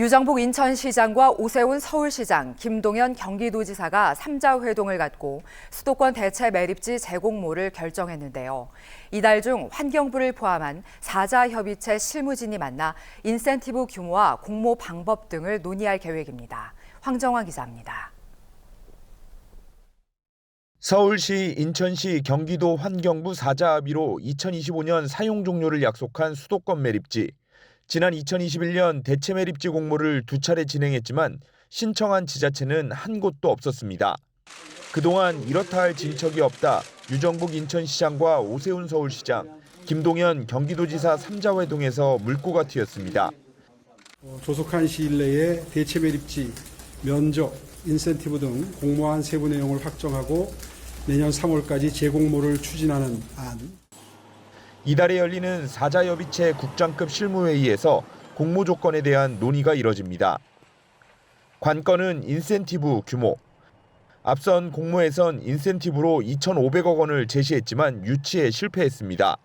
유정복 인천시장과 오세훈 서울시장, 김동연 경기도지사가 삼자 회동을 갖고 수도권 대체 매립지 재공모를 결정했는데요. 이달 중 환경부를 포함한 사자 협의체 실무진이 만나 인센티브 규모와 공모 방법 등을 논의할 계획입니다. 황정환 기자입니다. 서울시, 인천시, 경기도 환경부 사자 합의로 2025년 사용 종료를 약속한 수도권 매립지. 지난 2021년 대체 매립지 공모를 두 차례 진행했지만 신청한 지자체는 한 곳도 없었습니다. 그동안 이렇다 할 진척이 없다. 유정복 인천시장과 오세훈 서울시장, 김동연 경기도지사 삼자회동에서 물꼬가 튀었습니다. 어, 조속한 시일 내에 대체 매립지, 면적, 인센티브 등 공모안 세부 내용을 확정하고 내년 3월까지 재공모를 추진하는 안. 이달에 열리는 사자협의체 국장급 실무회의에서 공모 조건에 대한 논의가 이뤄집니다. 관건은 인센티브 규모. 앞선 공모에선 인센티브로 2,500억 원을 제시했지만 유치에 실패했습니다.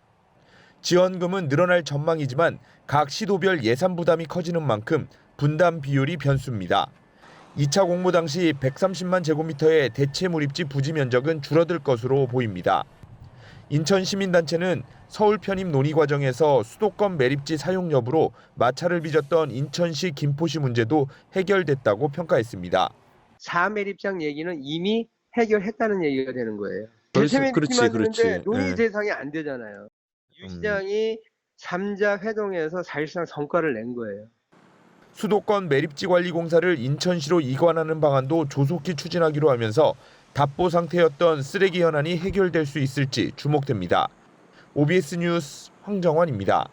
지원금은 늘어날 전망이지만 각 시도별 예산 부담이 커지는 만큼 분담 비율이 변수입니다. 2차 공모 당시 130만 제곱미터의 대체 몰입지 부지 면적은 줄어들 것으로 보입니다. 인천 시민단체는 서울 편입 논의 과정에서 수도권 매립지 사용 여부로 마찰을 빚었던 인천시 김포시 문제도 해결됐다고 평가했습니다. 사매립장 얘기는 이미 해결했다는 얘기가 되는 거예요. 그렇지, 대체매립지 그렇지, 그렇지. 논의 예. 대상이 안 되잖아요. 유 음. 시장이 삼자 회동에서 사실상 성과를 낸 거예요. 수도권 매립지 관리 공사를 인천시로 이관하는 방안도 조속히 추진하기로 하면서 답보 상태였던 쓰레기 현안이 해결될 수 있을지 주목됩니다. OBS 뉴스 황정환입니다.